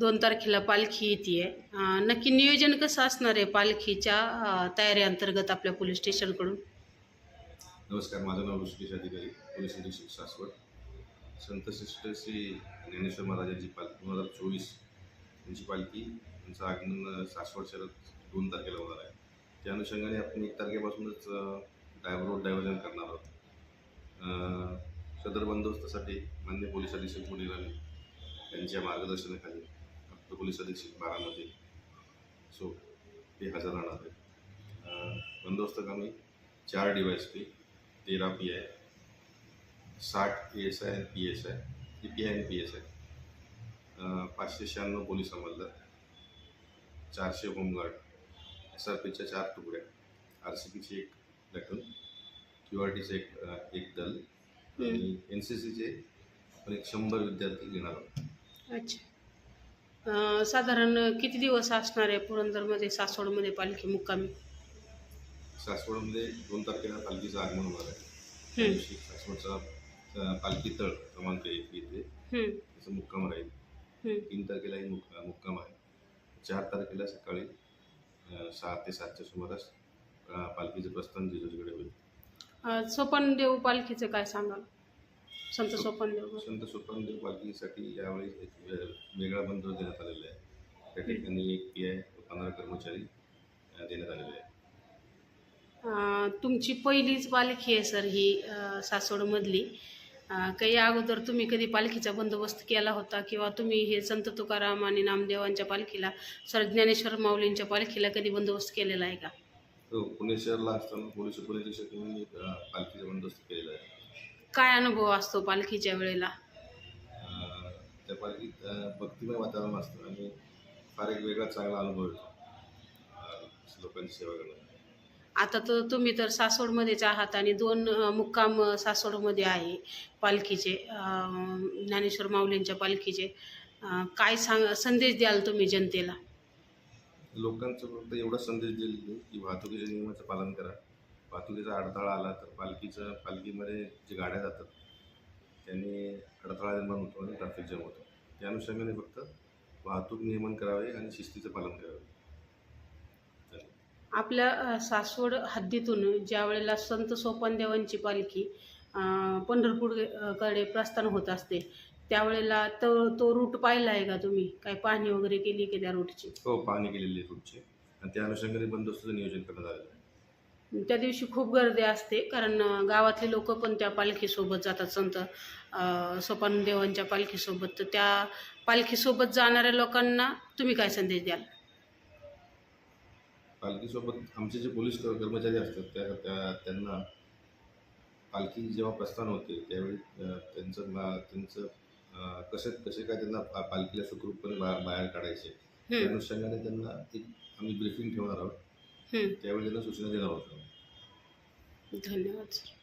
दोन तारखेला पालखी येते आहे नक्की नियोजन कसं असणार आहे पालखीच्या तयारी अंतर्गत आपल्या पोलीस स्टेशनकडून? नमस्कार माझं नाव ऋषिकेश अधिकारी पोलीस निरीक्षक सासवड. संत श्रेष्ठ श्री ज्ञानेश्वर महाराजांची पालखी दोन हजार चोवीस यांची पालखी यांचं आगमन सासवड शहरात दोन तारखेला होणार आहे. त्या अनुषंगाने आपण एक तारखेपासूनच डायव्हर रोड डायव्हर्जन करणार आहोत. सदर बंदोबस्तासाठी मान्य पोलीस अधीक्षक मुनिराणी यांच्या मार्गदर्शनाखाली फक्त पोलीस अधीक्षक बारामती सो ते हजर राहणार आहेत. बंदोबस्त कामी. चार डिवाइस पी तेरह पी आय साठ A S I P S I T P I P S I पाचशे शहाण्णव पोलीस अंमलदार. चारशे होमगार्ड. एस आर पीच्या चार तुकड्या. आर सी पीची एक प्लॅटून क्यू आर टीचे एक एक दल. आणि एन सी सीचे आपण एक शंभर विद्यार्थी घेणार आहोत. अच्छा. साधारण किती दिवस असणार आहे पुरंदरमध्ये सासवडमध्ये पालखी मुक्कामी? सासवडमध्ये दोन तारखेला पालखीचं आगमन होणार आहे. सासवडचा पालखी तळ क्रमांक एक हम्म, त्याचं मुक्काम राहील. तीन तारखेलाही मुक मुक्काम आहे. चार तारखेला सकाळी सहा ते सातच्या सुमारास पालखीचं प्रस्थान जेजूरकडे होईल. अं, सोपानदेव पालखीचं काय सांगाल? संत सोपानदेव संत सोपानदेव पालखीसाठी यावेळी एक वेगळा बंदोबस्त देण्यात आलेला आहे. त्या ठिकाणी एक पी आय पंधरा कर्मचारी देण्यात आलेले आहे अं, तुमची पहिलीच पालखी आहे सर ही अं, सासवडमधली. अं, काही अगोदर तुम्ही कधी पालखीचा बंदोबस्त केला होता किंवा तुम्ही हे संत तुकाराम आणि नामदेवांच्या पालखीला सर ज्ञानेश्वर माऊलींच्या पालखीला कधी बंदोबस्त केलेला आहे का? तो पुणे शहरला असताना पोलीस उपनिरीक्षक अ, पालखीचा बंदोबस्त केलेला आहे. काय अनुभव असतो पालखीच्या वेळेला? त्या पालखीत भक्तिमय वातावरण असतं आणि फार एक वेगळा चांगला अनुभव येतो. लोकांची सेवा करणं आता तर तुम्ही तर सासवडमध्येच आहात आणि दोन मुक्काम सासवडमध्ये आहे पालखीचे ज्ञानेश्वर माऊलींच्या पालखीचे. काय सांग संदेश द्याल तुम्ही जनतेला? लोकांचं फक्त एवढा संदेश दिला की वाहतुकीच्या नियमाचं पालन करा. वाहतुकीचा अडथळा आला तर पालखीचं पालखीमध्ये जे गाड्या जातात त्यांनी अडथळा निर्माण होतो आणि ट्रॅफिक जॅम होतो. त्या अनुषंगाने फक्त वाहतूक नियमन करावे आणि शिस्तीचं पालन करावे. आपल्या सासवड हद्दीतून ज्या वेळेला संत सोपानदेवांची पालखी पंढरपूरकडे प्रस्थान होत असते त्यावेळेला तो तो रूट पाहिला आहे का तुम्ही? काय पाहणी वगैरे केली की त्या रूटची? हो पाहणी केलेली आहे रूटची. आणि त्या अनुषंगाने बंदोबस्ताचं नियोजन करण्यात आलेलं आहे. त्या दिवशी खूप गर्दी असते कारण गावातले लोक पण त्या पालखीसोबत जातात. संत सोपानदेवांच्या पालखीसोबत. तर त्या पालखीसोबत जाणाऱ्या लोकांना तुम्ही काय संदेश द्याल? पालखीसोबत आमचे जे पोलीस कर- कर्मचारी असतात त्या त्या त्यांना पालखी जेव्हा प्रस्थान होते त्यावेळी त्यांचं त्यांचं कसे कसे काय त्यांना पालखीला सुखरूपपणे बाहेर काढायचे त्या अनुषंगाने त्यांना एक आम्ही ब्रीफिंग ठेवणार आहोत. त्यावेळी त्यांना सूचना देणार आहोत धन्यवाद सर.